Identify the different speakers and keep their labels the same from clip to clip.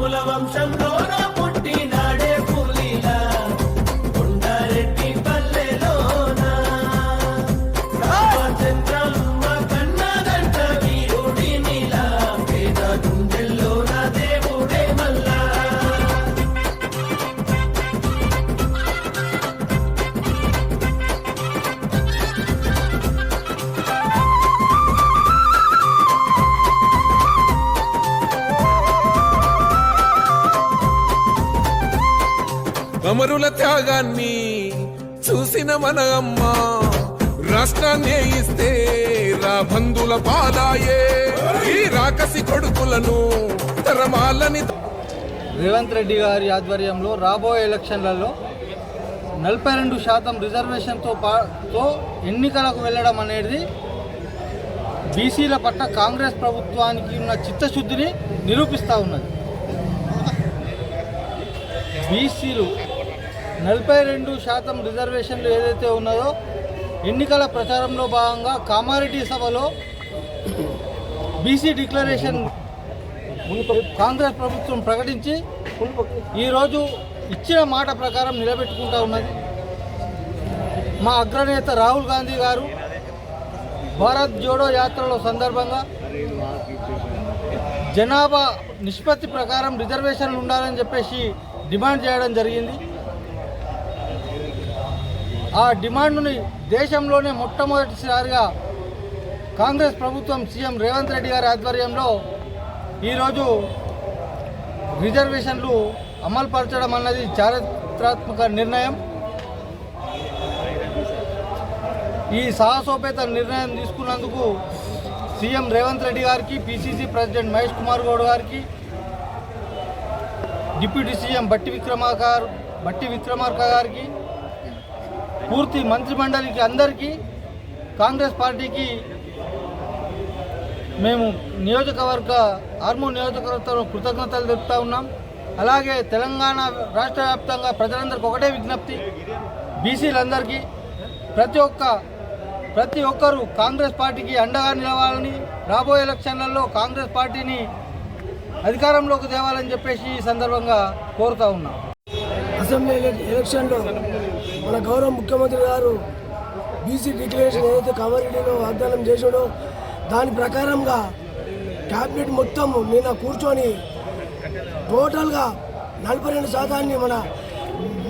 Speaker 1: ఇరుముల వంశంలోన
Speaker 2: అమరుల త్యాగాన్ని చూసిన మన అమ్మ రాష్ట్రాన్ని ఇస్తే రా బంధుల పాలాయే ఈ రాకసి కొడుకులను తరమాలని
Speaker 3: రేవంత్ రెడ్డి గారి ఆధ్వర్యంలో రాబోయే ఎలక్షన్లలో నలభై రెండు శాతం రిజర్వేషన్తో పాతో ఎన్నికలకు వెళ్ళడం అనేది బీసీల పట్ల కాంగ్రెస్ ప్రభుత్వానికి ఉన్న చిత్తశుద్ధిని నిరూపిస్తూ ఉన్నది. బీసీలు నలభై రెండు శాతం రిజర్వేషన్లు ఏదైతే ఉన్నదో ఎన్నికల ప్రచారంలో భాగంగా కామారెడ్డి సభలో బీసీ డిక్లరేషన్ కాంగ్రెస్ ప్రభుత్వం ప్రకటించి ఈరోజు ఇచ్చిన మాట ప్రకారం నిలబెట్టుకుంటా ఉన్నది. మా అగ్రనేత రాహుల్ గాంధీ గారు భారత్ జోడో యాత్రలో సందర్భంగా జనాభా నిష్పత్తి ప్రకారం రిజర్వేషన్లు ఉండాలని చెప్పేసి డిమాండ్ చేయడం జరిగింది. ఆ డిమాండ్ని దేశంలోనే మొట్టమొదటిసారిగా కాంగ్రెస్ ప్రభుత్వం సీఎం రేవంత్ రెడ్డి గారి ఆధ్వర్యంలో ఈరోజు రిజర్వేషన్లు అమలుపరచడం అన్నది చారిత్రాత్మక నిర్ణయం. ఈ సాహసోపేత నిర్ణయం తీసుకున్నందుకు సీఎం రేవంత్ రెడ్డి గారికి పిసిసి ప్రెసిడెంట్ మహేష్ కుమార్ గౌడ్ గారికి డిప్యూటీ సీఎం బట్టి విక్రమార్క బట్టి విక్రమార్క గారికి పూర్తి మంత్రిమండలికి అందరికీ కాంగ్రెస్ పార్టీకి మేము నియోజకవర్గ ఆర్మూ నియోజకవర్గంలో కృతజ్ఞతలు తెలుపుతా ఉన్నాం. అలాగే తెలంగాణ రాష్ట్ర వ్యాప్తంగా ప్రజలందరికీ ఒకటే విజ్ఞప్తి బీసీలందరికీ ప్రతి ఒక్క ప్రతి ఒక్కరూ కాంగ్రెస్ పార్టీకి అండగా నిలవాలని రాబోయే ఎలక్షన్లలో కాంగ్రెస్ పార్టీని అధికారంలోకి తేవాలని చెప్పేసి ఈ సందర్భంగా కోరుతా ఉన్నాం.
Speaker 4: అసెంబ్లీ ఎలక్షన్లో మన గౌరవ ముఖ్యమంత్రి గారు బీసీ డిక్లరేషన్ ఏదైతే కామారెడ్డిలో వాగ్దానం చేసాడో దాని ప్రకారంగా క్యాబినెట్ మొత్తం నిన్న కూర్చొని టోటల్గా నలభై రెండు శాతాన్ని మన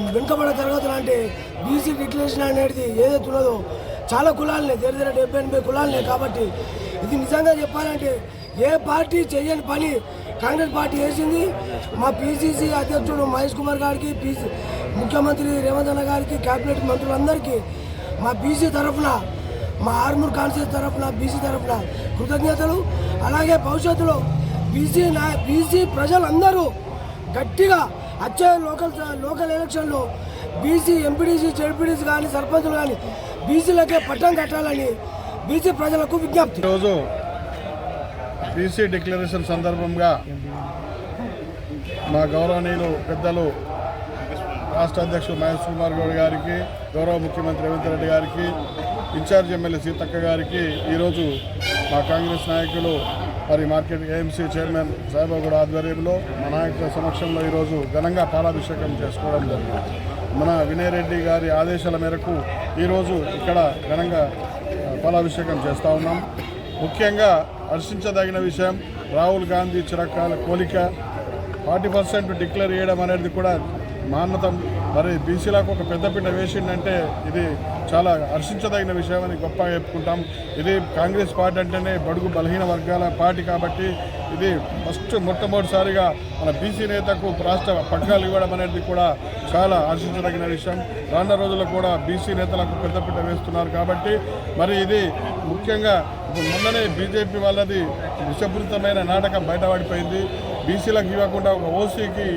Speaker 4: వెనుకబడ తరగతులు అంటే బీసీ డిక్లరేషన్ అనేది ఏదైతే ఉన్నదో చాలా కులాలనే దగ్గర దగ్గర డెబ్బై ఎనభై కులాలనే కాబట్టి ఇది నిజంగా చెప్పాలంటే ఏ పార్టీ చేయని పని కాంగ్రెస్ పార్టీ వేసింది. మా పీసీసీ అధ్యక్షుడు మహేష్ కుమార్ గారికి పీసీ ముఖ్యమంత్రి రేవంత్ అన్న గారికి కేబినెట్ మంత్రులందరికీ మా బీసీ తరఫున మా ఆర్మూర్ కాన్సెస్ తరఫున బీసీ తరఫున కృతజ్ఞతలు. అలాగే భవిష్యత్తులో బీసీ నా బీసీ ప్రజలందరూ గట్టిగా వచ్చే లోకల్ లోకల్ ఎలక్షన్లో బీసీ ఎంపీడీసీ జడ్పీడీసీ కానీ సర్పంచులు కానీ బీసీలకే పట్టం కట్టాలని బీసీ ప్రజలకు విజ్ఞప్తి.
Speaker 5: ఈరోజు బీసీ డిక్లరేషన్ సందర్భంగా మా గౌరవనీయులు పెద్దలు రాష్ట్ర అధ్యక్షుడు మహేష్ కుమార్ గౌడ్ గారికి గౌరవ ముఖ్యమంత్రి రేవంత్ రెడ్డి గారికి ఇన్ఛార్జ్ ఎమ్మెల్యే సీతక్క గారికి ఈరోజు మా కాంగ్రెస్ నాయకులు మరి మార్కెట్ ఏఎంసీ చైర్మన్ సాయిబాబు ఆధ్వర్యంలో మా నాయకుల సమక్షంలో ఈరోజు ఘనంగా పాలాభిషేకం చేసుకోవడం జరిగింది. మన వినయ్ రెడ్డి గారి ఆదేశాల మేరకు ఈరోజు ఇక్కడ ఘనంగా పాలాభిషేకం చేస్తూ ఉన్నాం. ముఖ్యంగా హర్షించదగిన విషయం. రాహుల్ గాంధీ చిరకాల కోలిక. ఫార్టీ పర్సెంట్ డిక్లేర్ చేయడం అనేది కూడా మాన్నత మరి బీసీలకు ఒక పెద్దపీట వేసిందంటే ఇది చాలా హర్షించదగిన విషయం అని గొప్పగా చెప్పుకుంటాం. ఇది కాంగ్రెస్ పార్టీ అంటేనే బడుగు బలహీన వర్గాల పార్టీ కాబట్టి ఇది ఫస్ట్ మొట్టమొదటిసారిగా మన బీసీ నేతకు రాష్ట్ర పగ్గాలు ఇవ్వడం అనేది కూడా చాలా ఆశించదగిన విషయం. రానున్న రోజుల్లో కూడా బీసీ నేతలకు పెద్దపీట వేస్తున్నారు కాబట్టి మరి ఇది ముఖ్యంగా ఇప్పుడు మొన్ననే బీజేపీ వాళ్ళది విషపూరితమైన నాటకం బయటపడిపోయింది. బీసీలకు ఇవ్వకుండా ఒక ఓసీకి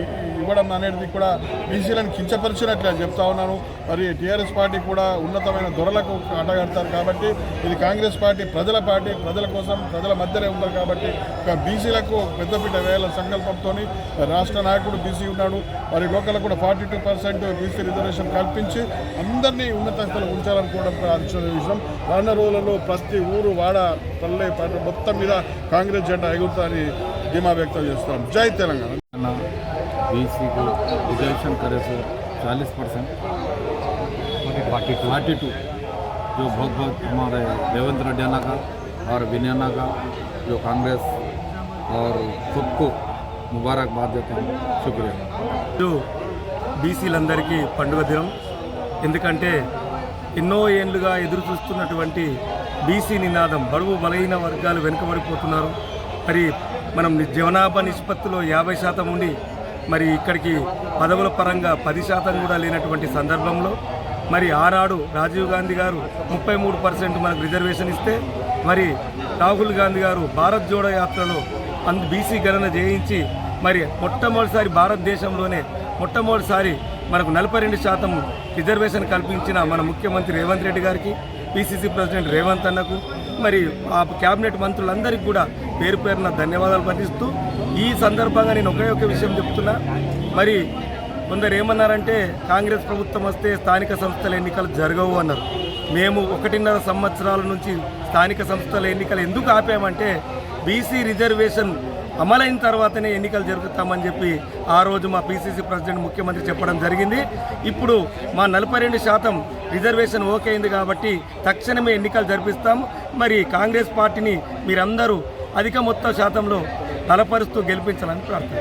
Speaker 5: ఇవ్వడం అనేది కూడా బీసీలను కించపరిచినట్లు చెప్తా ఉన్నాను. మరి టీఆర్ఎస్ పార్టీ కూడా ఉన్నతమైన దొరలకు అడ్డగడతారు కాబట్టి ఇది కాంగ్రెస్ పార్టీ ప్రజల పార్టీ ప్రజల కోసం ప్రజల మధ్యనే ఉంటారు కాబట్టి ఒక బీసీలకు పెద్దపీట వేయాల సంకల్పంతో రాష్ట్ర నాయకుడు బీసీ ఉన్నాడు. మరి లోకల్ కూడా forty two percent BC reservation కల్పించి అందరినీ ఉన్నత స్థితిలో ఉంచాలనుకోవడం కూడా అదిశయ విషయం రానున్న రోజులలో ప్రతి ఊరు వాడ పల్లె పల్లె మొత్తం మీద కాంగ్రెస్ జెండా ఎగురుతారని ధీమా వ్యక్తం చేస్తున్నాం జై తెలంగాణ
Speaker 6: ना बीसी को रिजर्वेशन करे सो चालीस percent forty two forty two जो बहुत बहुत हमारे रेवंत रेड्डी अन्ना का और विनय अन्ना का जो कांग्रेस और सबको मुबारकबाद देता हूँ शुक्रिया
Speaker 7: ఈరోజు బీసీలందరికీ పండుగ దినం. ఎందుకంటే ఎన్నో ఏళ్ళుగా ఎదురు చూస్తున్నటువంటి బీసీ నినాదం బడుగు బలహీన వర్గాలు వెనుకబడిపోతున్నారు. మరి మనం జవనాభా నిష్పత్తిలో యాభై శాతం ఉండి మరి ఇక్కడికి పదవుల పరంగా పది శాతం కూడా లేనటువంటి సందర్భంలో మరి ఆనాడు రాజీవ్ గాంధీ గారు ముప్పై మూడు పర్సెంట్ మనకు రిజర్వేషన్ ఇస్తే మరి రాహుల్ గాంధీ గారు భారత్ జోడో యాత్రలో అందు బీసీ గణన చేయించి మరి మొట్టమొదటిసారి భారతదేశంలోనే మొట్టమొదటిసారి మనకు నలభై రెండు శాతం రిజర్వేషన్ కల్పించిన మన ముఖ్యమంత్రి రేవంత్ రెడ్డి గారికి పిసిసి ప్రెసిడెంట్ రేవంత్ అన్నకు మరి ఆ క్యాబినెట్ మంత్రులందరికీ కూడా పేరు పేరున ధన్యవాదాలు పఠిస్తూ ఈ సందర్భంగా నేను ఒకే ఒక విషయం చెప్తున్నా. మరి కొందరు ఏమన్నారంటే కాంగ్రెస్ ప్రభుత్వం వస్తే స్థానిక సంస్థల ఎన్నికలు జరగవు అన్నారు. మేము ఒకటిన్నర సంవత్సరాల నుంచి స్థానిక సంస్థల ఎన్నికలు ఎందుకు ఆపామంటే బీసీ రిజర్వేషన్ అమలైన తర్వాతనే ఎన్నికలు జరుగుతామని చెప్పి ఆ రోజు మా పీసీసీ ప్రెసిడెంట్ ముఖ్యమంత్రి చెప్పడం జరిగింది. ఇప్పుడు మా నలభై రెండు శాతం రిజర్వేషన్ ఓకే అయింది కాబట్టి తక్షణమే ఎన్నికలు జరిపిస్తాం. మరి కాంగ్రెస్ పార్టీని మీరందరూ అధిక మొత్తం శాతంలో బలపరుస్తూ గెలిపించాలని ప్రార్థన.